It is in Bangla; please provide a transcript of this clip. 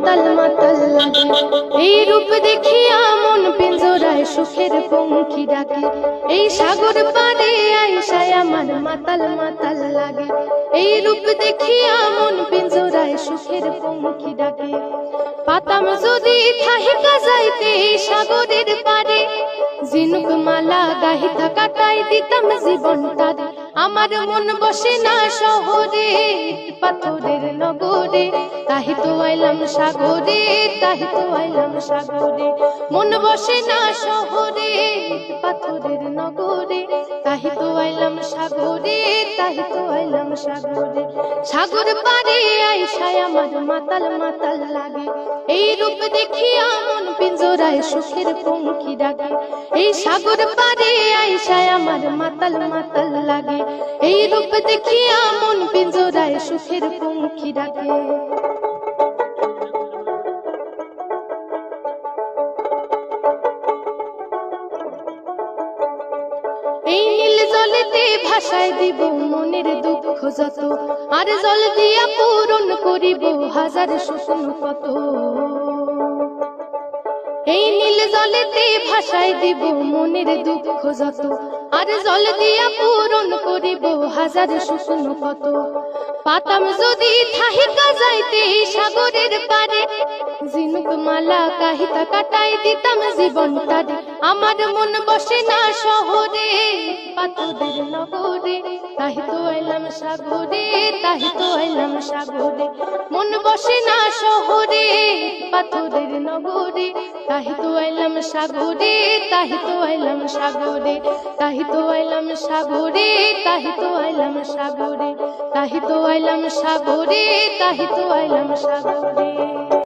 মাতাল মাতাল লাগে। এই রূপ দেখিয়া মন পিঞ্জরায় সুখের পঙ্খী ডাকে। এই সাগর পারে আইসায় আমার মাতাল মাতাল লাগে। এই রূপ দেখিয়া মন পিঞ্জরায় সুখের পঙ্খী ডাকে। পাতাম যদি থাহিকা যাইতে সাগরের পারে জিনুক মালা গাহিতা কাটাই দিতাম জীবনটারে আমার মন বসে না শহরে, পাথরের নগরে তাহি তো আইলাম সাগরে তাহি তো আইলাম সাগরে। মন বসে না শহরে, পাথরের নগরে। তাহি তো আইলাম সাগরে তাহি তো আইলাম সাগরে। সাগর পারে আইসায় আমার মাতাল মাতাল লাগে। এই রূপ দেখিয়া মন পিঞ্জরায় সুখের পঙ্খী ডাকে। এই সাগর পারে আইসায় আমার মাতাল মাতাল লাগে। এই রূপ দেখিয়া মন পিঞ্জরায় সুখের পঙ্খী ডাকে। জলেতে ভাসায় দিব মনের দুঃখ যত। আর জল দিয়া পূরণ করিব হাজার শোষণ কত। এই নীল জলেতে ভাসায় দিব মনের দুঃখ যত। আর জল দিয়া পূরণ করিব হাজার শুকন কত। পাতাম যদি থাহিকা যাইতে সাগরের পারে জিনুক মালা কাহিতা কাটাই দিতাম জীবনটারে আমার মন বসে না শহরে। পাথরের নগরে তাহি তো আইলাম সাগরে তাহি তো আইলাম সাগরে। মন বসে না শহরে পাথরের নগরে তাহি তো আইলাম সাগরে তাহি তো আইলাম সাগরে। তাহি তো আইলাম সাগরে তাহি তো আইলাম সাগরে। তাহি তো আইলাম সাগরে তাহি তো আইলাম সাগরে।